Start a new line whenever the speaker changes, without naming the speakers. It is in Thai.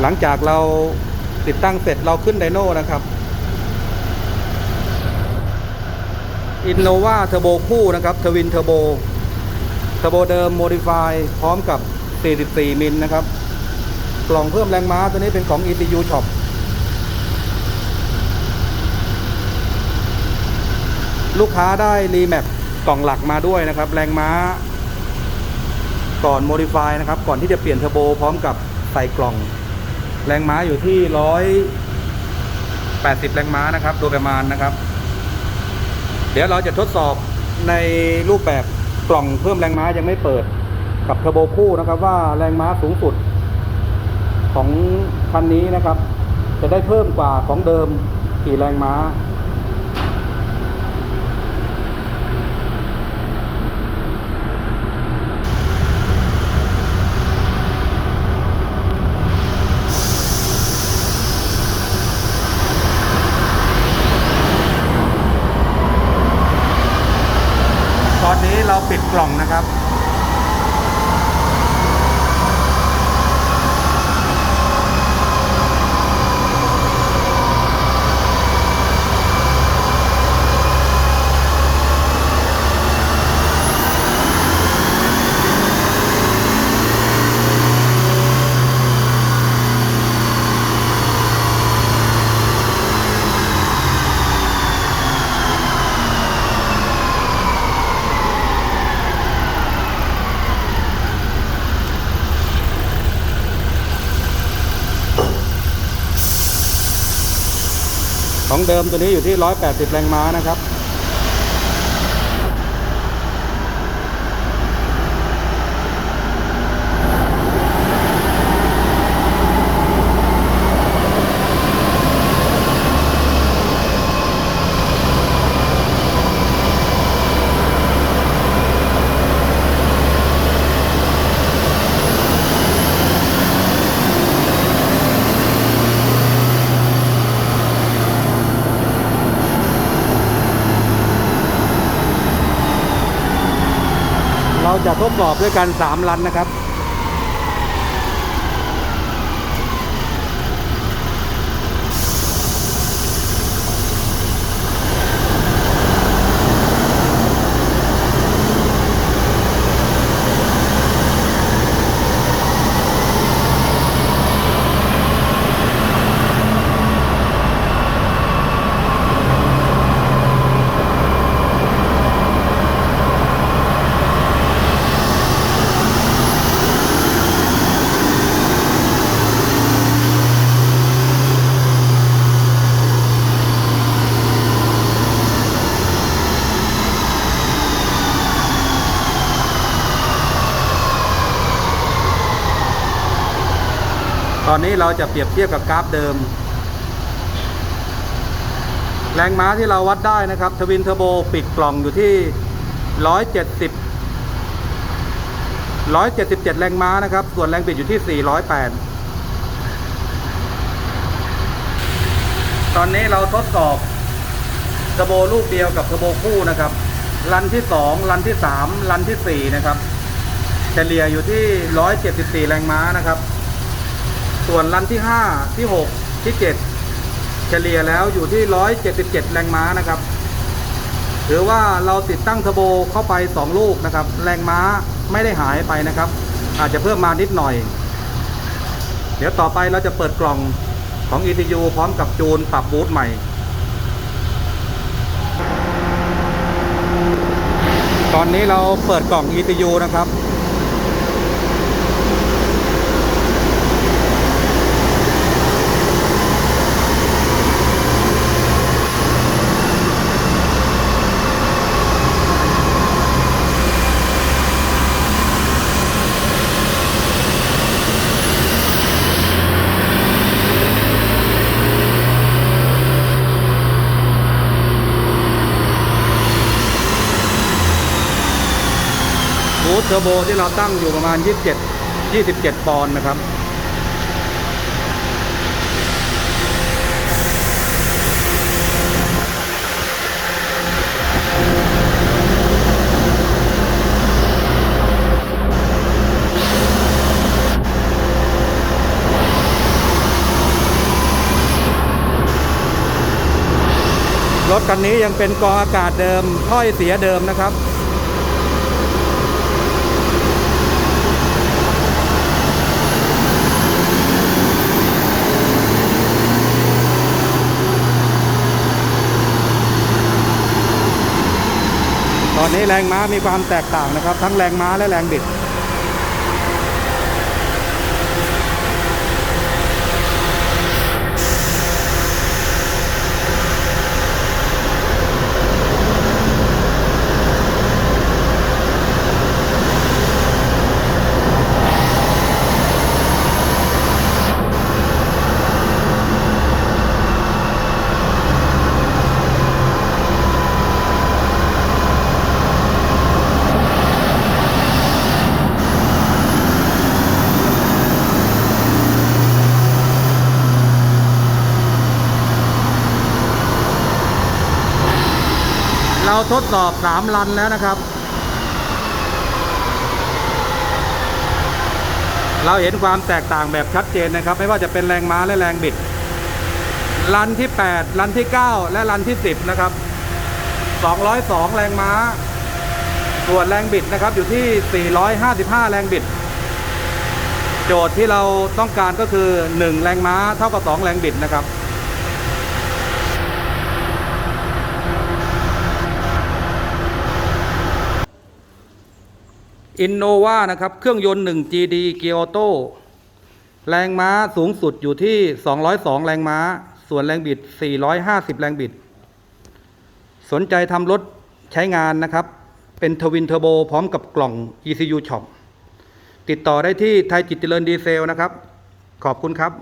หลังจากเราติดตั้งเสร็จเราขึ้นไดโน่นะครับอินโนวาเทอร์โบคู่นะครับทวินเทอร์โบเทอร์โบเดิมโมดิฟายพร้อมกับ 44 มิลนะครับ กล่องเพิ่มแรงม้าตัวนี้เป็นของ ECU Shop ลูกค้าได้รีแมปกล่องหลักมาด้วยนะครับ แรงม้า ก่อนโมดิฟายนะครับ ก่อนที่จะเปลี่ยนเทอร์โบพร้อมกับใส่กล่อง แรงม้าอยู่ที่ร้อยแปดสิบแรงม้านะครับ โดยประมาณนะครับ เดี๋ยวเราจะทดสอบในรูปแบบกล่องเพิ่มแรงม้ายังไม่เปิดกับเทอร์โบคู่นะครับ ว่าแรงม้าสูงสุด ของคันนี้นะครับ จะได้เพิ่มกว่าของเดิมกี่แรงม้า เราปิดกล่องนะครับ ของเดิมตัวนี้อยู่ที่ 180 แรงม้านะครับ เราจะทดสอบด้วยกัน3ลันนะครับ ตอนนี้เราจะเปรียบเทียบกับกราฟเดิม แรงม้าที่เราวัดได้นะครับทวินเทอร์โบปิดกล่องอยู่ที่ 170 177 แรงม้านะครับ ส่วนแรงบิดอยู่ที่ 408 ตอนนี้เราทดสอบเทอร์โบลูกเดียวกับเทอร์โบคู่นะครับรันที่ 2 รันที่ 3 รันที่ 4 นะครับเฉลี่ยอยู่ที่ 174 แรงม้านะครับ ส่วนรันที่ 5 ที่ 6 ที่ 7 เฉลี่ยแล้วอยู่ที่ 177 แรงม้านะครับถือว่าเราติดตั้งเทอร์โบเข้าไป 2 ลูกนะครับ แรงม้าไม่ได้หายไปนะครับ อาจจะเพิ่มมานิดหน่อย เดี๋ยวต่อไปเราจะเปิดกล่องของ ECU พร้อมกับจูนปรับบูทใหม่ ตอนนี้เราเปิดกล่อง ECU นะครับ ทเทอร์โบที่เราตั้งอยู่ประมาณ 27 27 ปอนด์นะครับ รถคันนี้ยังเป็นกองอากาศเดิมท่อยเสียเดิมนะครับ นนี้แรงม้ามีความแตกต่างนะครับ ทั้งแรงม้าและแรงบิด เราทดสอบสามลันแล้วนะครับ เราเห็นความแตกต่างแบบชัดเจนนะครับ ไม่ว่าจะเป็นแรงม้าและแรงบิด ลันที่ 8 ลันที่ 9 และลันที่ 10 นะครับ 202 แรงม้า ส่วนแรงบิดนะครับอยู่ที่ 455 แรงบิด โจทย์ที่เราต้องการก็คือ 1 แรงม้าเท่ากับ 2 แรงบิดนะครับ อินโนวานะครับ เครื่องยนต์ 1 GD เกียร์ออโต้แรงม้าสูงสุดอยู่ที่ 202 แรงม้า ส่วนแรงบิด 450 แรงบิด สนใจทำรถใช้งานนะครับ เป็นทวินเทอร์โบพร้อมกับกล่อง ECU Shop ติดต่อได้ที่ไทยจิตเจริญดีเซลนะครับ ขอบคุณครับ